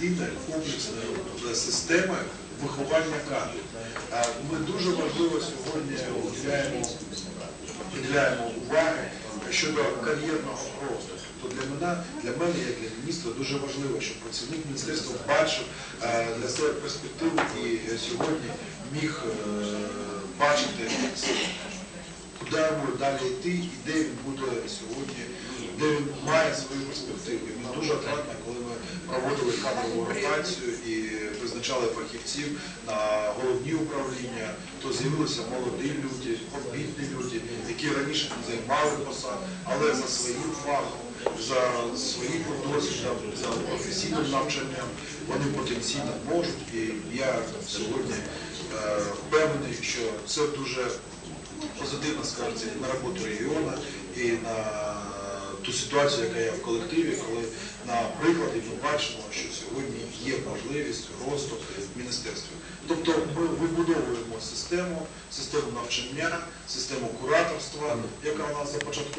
єдина комплексна е, система виховання кадрів. Ми дуже важливо сьогодні уделяємо, приділяємо уваги щодо кар'єрного росту. То для мене, для мене, як для міністра, дуже важливо, щоб працівник міністерства бачив е, для себе перспективу і сьогодні міг е, бачити куди йому далі йти і де він буде сьогодні, де він має свою перспективу. І дуже радні, коли проводили кадрову ротацію і призначали фахівців на головні управління, то з'явилися молоді люди, обітні люди, які раніше не займали посад, але за своїм фахом, за своїм досвідом, за професійним навчанням вони потенційно можуть. І я сьогодні е, впевнений, що це дуже позитивно скажеться на роботу регіону і на ту ситуацію, яка є в колективі, коли на прикладі ми бачимо, що сьогодні є можливість росту в міністерстві. Тобто ми вибудовуємо систему, систему навчання, систему кураторства, яка у нас започаткована.